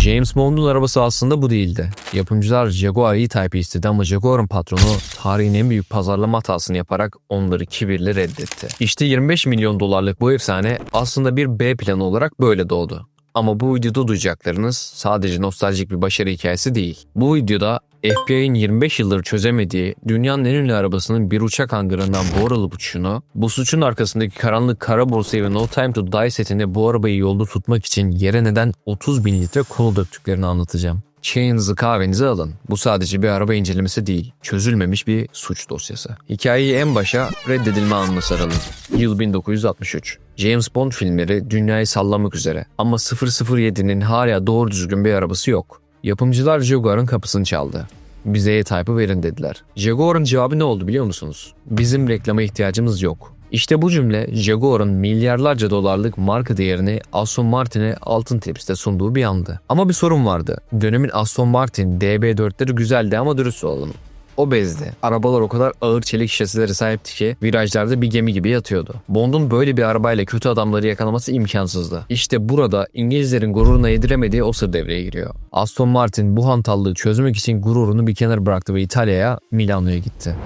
James Bond'un arabası aslında bu değildi. Yapımcılar Jaguar E-Type istedi ama Jaguar'ın patronu tarihin en büyük pazarlama hatasını yaparak onları kibirle reddetti. İşte 25 milyon dolarlık bu efsane aslında bir B planı olarak böyle doğdu. Ama bu videoda duyacaklarınız sadece nostaljik bir başarı hikayesi değil. Bu videoda FBI'nin 25 yıldır çözemediği dünyanın en ünlü arabasının bir uçak hangarından buhar alıp uçuşunu, bu suçun arkasındaki karanlık kara borsayı ve No Time to Die setinde bu arabayı yolda tutmak için yere neden 30 bin litre kol döktüklerini anlatacağım. Çayınızı kahvenizi alın. Bu sadece bir araba incelemesi değil, çözülmemiş bir suç dosyası. Hikayeyi en başa reddedilme anına saralım. Yıl 1963. James Bond filmleri dünyayı sallamak üzere ama 007'nin hala doğru düzgün bir arabası yok. Yapımcılar Jaguar'ın kapısını çaldı. Bize E-Type'ı verin dediler. Jaguar'ın cevabı ne oldu biliyor musunuz? Bizim reklama ihtiyacımız yok. İşte bu cümle Jaguar'ın milyarlarca dolarlık marka değerini Aston Martin'e altın tepside sunduğu bir andı. Ama bir sorun vardı. Dönemin Aston Martin DB4'leri güzeldi ama dürüst olalım. O bezdi. Arabalar o kadar ağır çelik şasilere sahipti ki virajlarda bir gemi gibi yatıyordu. Bond'un böyle bir arabayla kötü adamları yakalaması imkansızdı. İşte burada İngilizlerin gururuna yediremediği o sır devreye giriyor. Aston Martin bu hantallığı çözmek için gururunu bir kenara bıraktı ve İtalya'ya Milano'ya gitti.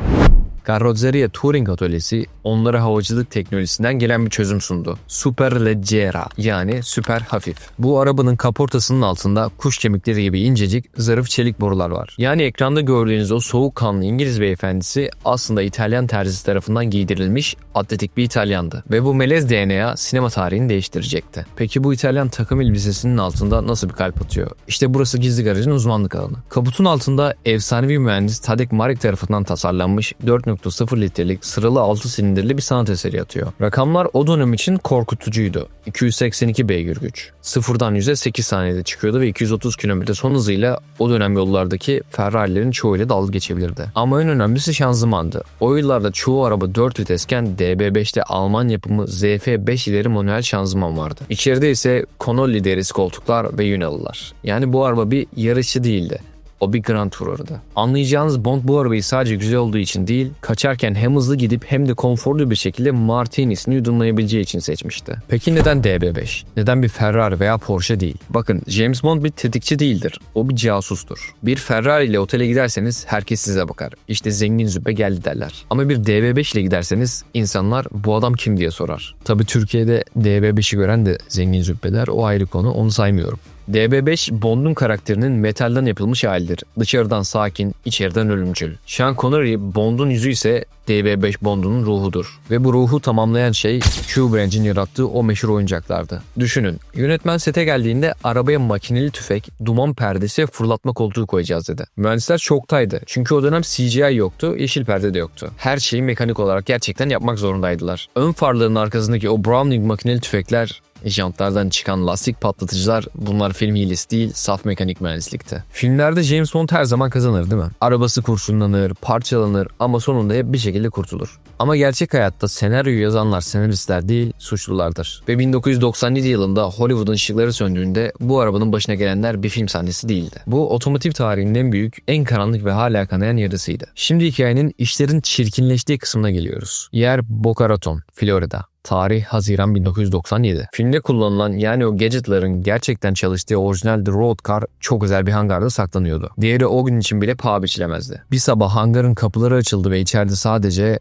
Carrozzeria Touring Atölyesi onlara havacılık teknolojisinden gelen bir çözüm sundu. Super Leggera yani süper hafif. Bu arabanın kaportasının altında kuş kemikleri gibi incecik zarif çelik borular var. Yani ekranda gördüğünüz o soğukkanlı İngiliz beyefendisi aslında İtalyan terzisi tarafından giydirilmiş atletik bir İtalyandı. Ve bu melez DNA sinema tarihini değiştirecekti. Peki bu İtalyan takım elbisesinin altında nasıl bir kalp atıyor? İşte burası gizli garajın uzmanlık alanı. Kaputun altında efsanevi mühendis Tadek Marek tarafından tasarlanmış 4.0 litrelik sıralı 6 silindirli bir sanat eseri yatıyor. Rakamlar o dönem için korkutucuydu. 282 beygir güç. Sıfırdan 100'e 8 saniyede çıkıyordu ve 230 km son hızıyla o dönem yollardaki Ferrari'lerin çoğuyla dalga geçebilirdi. Ama en önemlisi şanzımandı. O yıllarda çoğu araba 4 vitesken DB5'te Alman yapımı ZF5 ileri manuel şanzıman vardı. İçeride ise Conolli derisi koltuklar ve Yunalılar. Yani bu araba bir yarışçı değildi. O bir Grand Tour'du. Anlayacağınız Bond bu arabayı sadece güzel olduğu için değil, kaçarken hem hızlı gidip hem de konforlu bir şekilde Martinis'ini yudumlayabileceği için seçmişti. Peki neden DB5? Neden bir Ferrari veya Porsche değil? Bakın James Bond bir tetikçi değildir. O bir casustur. Bir Ferrari ile otele giderseniz herkes size bakar. İşte zengin züppe geldi derler. Ama bir DB5 ile giderseniz insanlar bu adam kim diye sorar. Tabi Türkiye'de DB5'i gören de zengin züppeler o ayrı konu onu saymıyorum. DB5 Bond'un karakterinin metalden yapılmış halidir. Dışarıdan sakin, içeriden ölümcül. Sean Connery Bond'un yüzü ise DB5 Bond'un ruhudur. Ve bu ruhu tamamlayan şey Q Branch'in yarattığı o meşhur oyuncaklardı. Düşünün, yönetmen sete geldiğinde arabaya makineli tüfek, duman perdesi fırlatma koltuğu koyacağız dedi. Mühendisler şoktaydı. Çünkü o dönem CGI yoktu, yeşil perde de yoktu. Her şeyi mekanik olarak gerçekten yapmak zorundaydılar. Ön farların arkasındaki o Browning makineli tüfekler jantlardan çıkan lastik patlatıcılar bunlar film hilesi değil saf mekanik mühendislikti. Filmlerde James Bond her zaman kazanır değil mi? Arabası kurşunlanır, parçalanır ama sonunda hep bir şekilde kurtulur. Ama gerçek hayatta senaryoyu yazanlar senaristler değil suçlulardır. Ve 1997 yılında Hollywood'un ışıkları söndüğünde bu arabanın başına gelenler bir film sahnesi değildi. Bu otomotiv tarihinin en büyük, en karanlık ve hala kanayan yarısıydı. Şimdi hikayenin işlerin çirkinleştiği kısmına geliyoruz. Yer Boca Raton, Florida. Tarih Haziran 1997. Filmde kullanılan yani o gadgetların gerçekten çalıştığı orijinal The Road Car çok özel bir hangarda saklanıyordu. Diğeri o gün için bile paha biçilemezdi. Bir sabah hangarın kapıları açıldı ve içeride sadece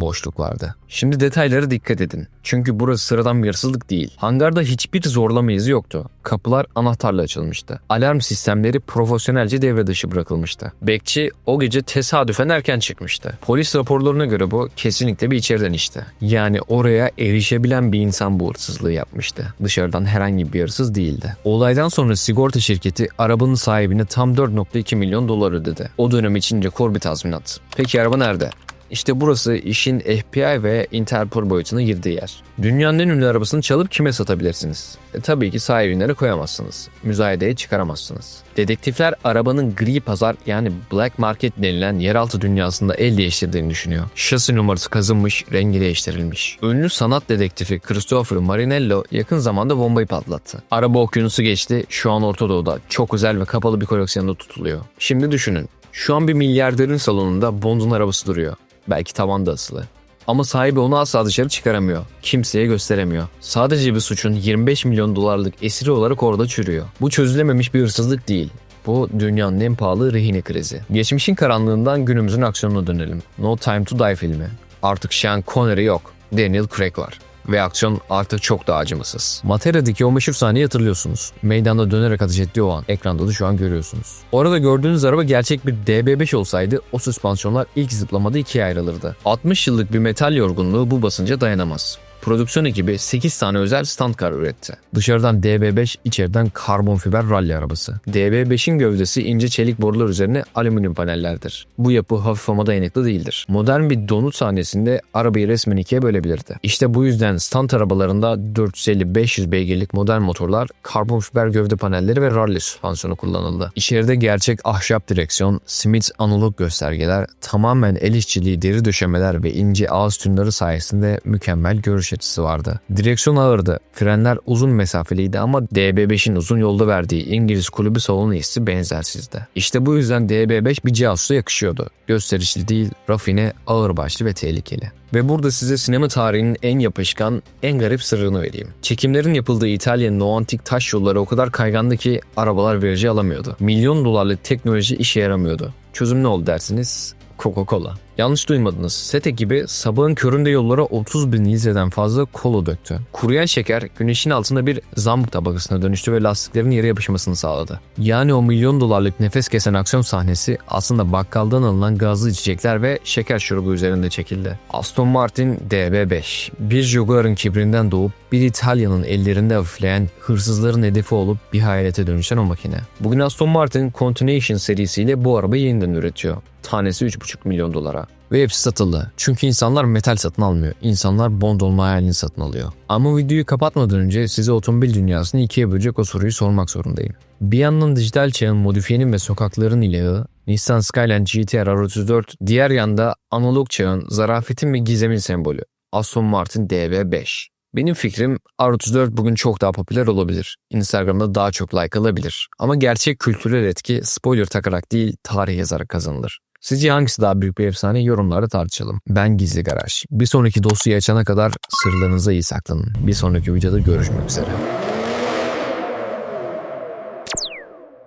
boşluk vardı. Şimdi detaylara dikkat edin. Çünkü burası sıradan bir hırsızlık değil. Hangarda hiçbir zorlama izi yoktu. Kapılar anahtarla açılmıştı. Alarm sistemleri profesyonelce devre dışı bırakılmıştı. Bekçi o gece tesadüfen erken çıkmıştı. Polis raporlarına göre bu kesinlikle bir içeriden işti. Yani oraya erişebilen bir insan bu hırsızlığı yapmıştı. Dışarıdan herhangi bir hırsız değildi. Olaydan sonra sigorta şirketi arabanın sahibine tam 4.2 milyon dolar ödedi. O dönem için rekor bir tazminat. Peki araba nerede? İşte burası işin FBI ve Interpol boyutuna girdiği yer. Dünyanın en ünlü arabasını çalıp kime satabilirsiniz? E, tabii ki sahibinlere koyamazsınız. Müzayedeye çıkaramazsınız. Dedektifler arabanın gri pazar yani black market denilen yeraltı dünyasında el değiştirdiğini düşünüyor. Şasi numarası kazınmış, rengi değiştirilmiş. Ünlü sanat dedektifi Christopher Marinello yakın zamanda bombayı patlattı. Araba okyanusu geçti, şu an Orta Doğu'da çok özel ve kapalı bir koleksiyonda tutuluyor. Şimdi düşünün, şu an bir milyarderin salonunda Bond'un arabası duruyor. Belki tavanda asılı. Ama sahibi onu asla dışarı çıkaramıyor. Kimseye gösteremiyor. Sadece bir suçun 25 milyon dolarlık esiri olarak orada çürüyor. Bu çözülememiş bir hırsızlık değil. Bu dünyanın en pahalı rehine krizi. Geçmişin karanlığından günümüzün aksiyonuna dönelim. No Time to Die filmi. Artık Sean Connery yok. Daniel Craig var. Ve aksiyon artık çok daha acımasız. Materia'daki o meşhur sahneyi hatırlıyorsunuz. Meydanda dönerek ateş ettiği o an. Ekranda da şu an görüyorsunuz. Orada gördüğünüz araba gerçek bir DB5 olsaydı o süspansiyonlar ilk zıplamada ikiye ayrılırdı. 60 yıllık bir metal yorgunluğu bu basınca dayanamaz. Prodüksiyon ekibi 8 tane özel stand kar üretti. Dışarıdan DB5, içeriden karbon fiber rally arabası. DB5'in gövdesi ince çelik borular üzerine alüminyum panellerdir. Bu yapı hafif ama dayanıklı değildir. Modern bir donut sahnesinde arabayı resmen ikiye bölebilirdi. İşte bu yüzden stand arabalarında 450-500 beygirlik modern motorlar, karbon fiber gövde panelleri ve rally süspansiyonu kullanıldı. İçeride gerçek ahşap direksiyon, Smith analog göstergeler, tamamen el işçiliği deri döşemeler ve ince ağız tünleri sayesinde mükemmel görüş açısı vardı. Direksiyon ağırdı, frenler uzun mesafeliydi ama DB5'in uzun yolda verdiği İngiliz kulübü salonu hissi benzersizdi. İşte bu yüzden DB5 bir Cihaz'a yakışıyordu. Gösterişli değil, rafine, ağırbaşlı ve tehlikeli. Ve burada size sinema tarihinin en yapışkan, en garip sırrını vereyim. Çekimlerin yapıldığı İtalya'nın o antik taş yolları o kadar kaygandı ki arabalar virajı alamıyordu. Milyon dolarlık teknoloji işe yaramıyordu. Çözüm ne oldu dersiniz? Coca-Cola. Yanlış duymadınız. Set ekibi sabahın köründe yollara 30 bin litreden fazla kola döktü. Kuruyan şeker güneşin altında bir zambuk tabakasına dönüştü ve lastiklerin yere yapışmasını sağladı. Yani o milyon dolarlık nefes kesen aksiyon sahnesi aslında bakkaldan alınan gazlı içecekler ve şeker şurubu üzerinde çekildi. Aston Martin DB5 bir Jaguar'ın kibrinden doğup bir İtalyanın ellerinde hafifleyen hırsızların hedefi olup bir hayalete dönüşen o makine. Bugün Aston Martin Continuation serisiyle bu arabayı yeniden üretiyor. Tanesi 3,5 milyon dolara. Ve hepsi satıldı. Çünkü insanlar metal satın almıyor. İnsanlar Bond olma hayalini satın alıyor. Ama videoyu kapatmadan önce size otomobil dünyasını ikiye bölecek o soruyu sormak zorundayım. Bir yandan dijital çağın modifiyenin ve sokakların ilağı, Nissan Skyline GT-R R34, diğer yanda analog çağın zarafetin ve gizemin sembolü. Aston Martin DB5. Benim fikrim R34 bugün çok daha popüler olabilir. Instagram'da daha çok like alabilir. Ama gerçek kültürel etki spoiler takarak değil tarih yazarak kazanılır. Sizce hangisi daha büyük bir efsane yorumlarda tartışalım. Ben Gizli Garaj. Bir sonraki dosyayı açana kadar sırlarınıza iyi saklanın. Bir sonraki videoda görüşmek üzere.